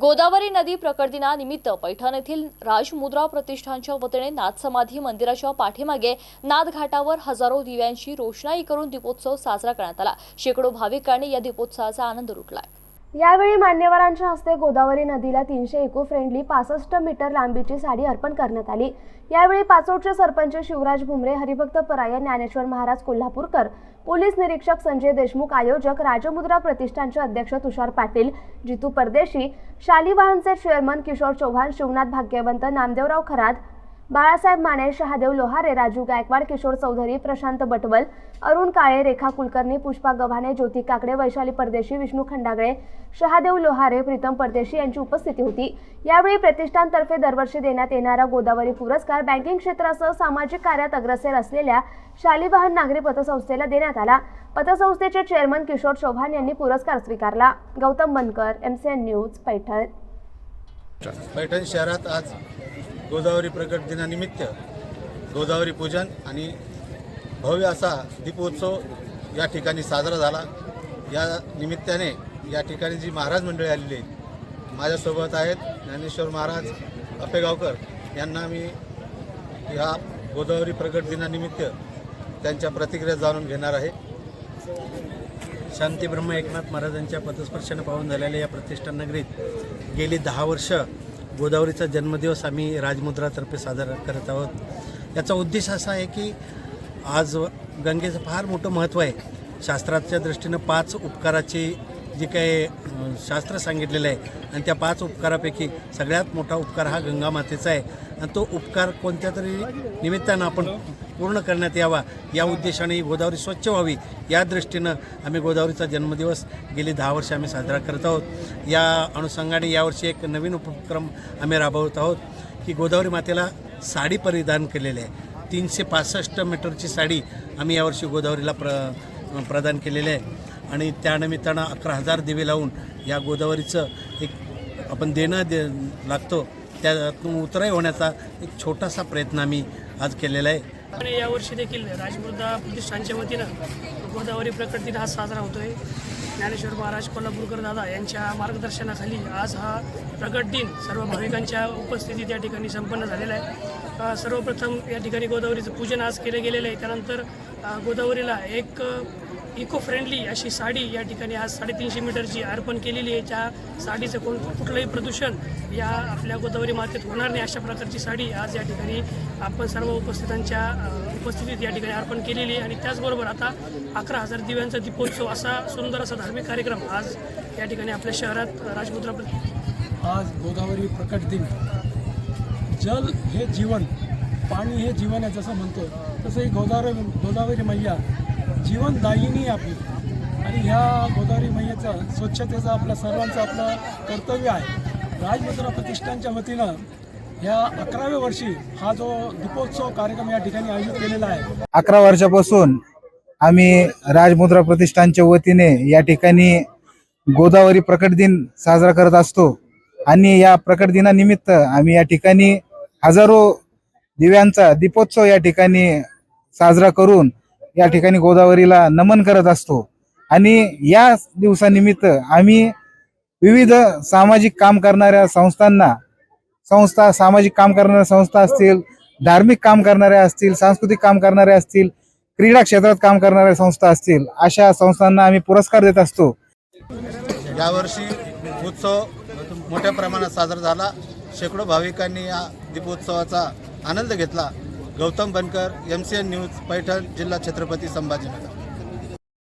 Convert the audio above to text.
गोदावरी नदी प्रकटदिनानिमित्त पैठण येथील राजमुद्रा प्रतिष्ठानच्या वतीने नाथसमाधी मंदिराच्या पाठीमागे नाथ घाटावर हजारो दिव्यांची रोषणाई करून दीपोत्सव साजरा करण्यात आला. शेकडो भाविकांनी या दीपोत्सवाचा आनंद लुटलाय. यावेळी मान्यवरांच्या हस्ते गोदावरी नदीला तीनशे इको फ्रेंडली पासष्ट मीटर लांबीची साडी अर्पण करण्यात आली. यावेळी पाचोडचे सरपंच शिवराज भुमरे हरिभक्त पराया ज्ञानेश्वर महाराज कोल्हापूरकर पोलीस निरीक्षक संजय देशमुख आयोजक राजमुद्रा प्रतिष्ठानचे अध्यक्ष तुषार पाटील जितू परदेशी शालिवाहनचे चेअरमन किशोर चव्हाण शिवनाथ भाग्यवंत नामदेवराव खरात बाळासाहेब माने शहादेव लोहारे राजू गायकवाड किशोर चौधरी प्रशांत बटवल अरुण काळे रेखा कुलकर्णी पुष्पा गव्हाणे ज्योती काकडे वैशाली परदेशी विष्णू खंडागळे शहादेव लोहारे प्रीतम परदेशी यांची उपस्थिती होती. यावेळी प्रतिष्ठानतर्फे दरवर्षी देण्यात येणारा गोदावरी पुरस्कार बँकिंग क्षेत्रासह सामाजिक कार्यात अग्रसर असलेल्या शालिवाहन नागरी पतसंस्थेला देण्यात आला. पतसंस्थेचे चेअरमन किशोर चौहान यांनी पुरस्कार स्वीकारला. Gautam Bankar MCN news Paithan. Paithan शहरात आज गोदावरी प्रकट दिनानिमित्त गोदावरी पूजन आणि भव्य असा दीपोत्सव या ठिकाणी साजरा झाला. या निमित्ताने या ठिकाणी जी महाराज मंडळी आलेली आहेत माझ्यासोबत आहेत ज्ञानेश्वर महाराज अपेगावकर यांना मी या गोदावरी प्रकट दिनानिमित्त त्यांच्या प्रतिक्रिया जाणून घेणार आहे. शांती ब्रह्म एकनाथ महाराजांच्या पदस्पर्शाने पाहून झालेल्या या प्रतिष्ठान नगरीत गेली दहा वर्ष गोदावरीचा जन्मदिवस आम्ही राजमुद्रातर्फे साजरा करत आहोत. याचा उद्देश असा आहे की आज गंगेचं फार मोठं महत्त्व आहे. शास्त्राच्या दृष्टीनं पाच उपकाराची जी काही शास्त्र सांगितलेलं आहे आणि त्या पाच उपकारापैकी सगळ्यात मोठा उपकार हा गंगामातेचा आहे. आणि तो उपकार कोणत्या तरी निमित्तानं आपण पूर्ण करण्यात यावा. या उद्देशाने गोदावरी स्वच्छ व्हावी. या दृष्टीनं आम्ही गोदावरीचा जन्मदिवस गेली दहा वर्ष आम्ही साजरा करत आहोत. या अनुषंगाने यावर्षी एक नवीन उपक्रम आम्ही राबवत आहोत की गोदावरी मातेला साडी परिधान केलेली आहे. तीनशे पासष्ट मीटरची साडी आम्ही यावर्षी गोदावरीला प्र प्रदान केलेली आहे. आणि त्यानिमित्तानं अकरा हजार दिवे लावून या गोदावरीचं एक आपण देणं दे लागतो. त्यातून उतराई होण्याचा एक छोटासा प्रयत्न आम्ही आज केलेला आहे. आणि यावर्षी देखील राजबुद्धा प्रतिष्ठानच्या वतीनं गोदावरी प्रकट दिन हा साजरा होतोय. ज्ञानेश्वर महाराज कोल्हापूरकर दादा यांच्या मार्गदर्शनाखाली आज हा प्रकट दिन सर्व भाविकांच्या उपस्थितीत या ठिकाणी संपन्न झालेला आहे. सर्वप्रथम या ठिकाणी गोदावरीचं पूजन आज केलं गेलेलं आहे. त्यानंतर गोदावरीला एक इको फ्रेंडली अशी साडी या ठिकाणी आज साडेतीनशे मीटरची अर्पण केलेली आहे. ज्या साडीचं कोण कुठलंही प्रदूषण या आपल्या गोदावरी मातेत होणार नाही अशा प्रकारची साडी आज या ठिकाणी आपण सर्व उपस्थितांच्या उपस्थितीत या ठिकाणी अर्पण केलेली आहे. आणि त्याचबरोबर आता अकरा हजार दिव्यांचा दीपोत्सव असा सुंदर असा धार्मिक कार्यक्रम आज या ठिकाणी आपल्या शहरात राजमुद्रा आज गोदावरी प्रकट दिन. जल हे जीवन पाणी हे जीवन आहे जसं म्हणतो तसं ही गोदावरी गोदावरी मैया जीवनदायिनी आपली. आणि ह्या गोदावरी मैयाचं स्वच्छतेचं आपलं सर्वांचं आपलं कर्तव्य आहे. राजमुद्रा प्रतिष्ठानच्या वतीनं ह्या अकराव्या वर्षी हा जो दीपोत्सव कार्यक्रम या ठिकाणी आयोजित केलेला आहे. अकरा वर्षापासून आम्ही राजमुद्रा प्रतिष्ठानच्या वतीने या ठिकाणी गोदावरी प्रकट दिन साजरा करत असतो. आणि या प्रकट दिनानिमित्त आम्ही या ठिकाणी हजारो दिव्यांचा दीपोत्सव या ठिकाणी साजरा करून या ठिकाणी गोदावरीला नमन करत असतो. आणि या दिवसानिमित्त आम्ही विविध सामाजिक काम करणाऱ्या संस्थांना संस्था सामाजिक काम करणाऱ्या संस्था असतील धार्मिक काम करणाऱ्या असतील सांस्कृतिक काम करणाऱ्या असतील क्रीडा क्षेत्रात काम करणाऱ्या संस्था असतील अशा संस्थांना आम्ही पुरस्कार देत असतो. यावर्षी उत्सव मोठ्या प्रमाणात साजरा झाला. शेकडो भाविकांनी या दीपोत्सवाचा आनंद घेतला. Gautam Bankar M C N news Paithan जिल्हा छत्रपती संभाजीनगर.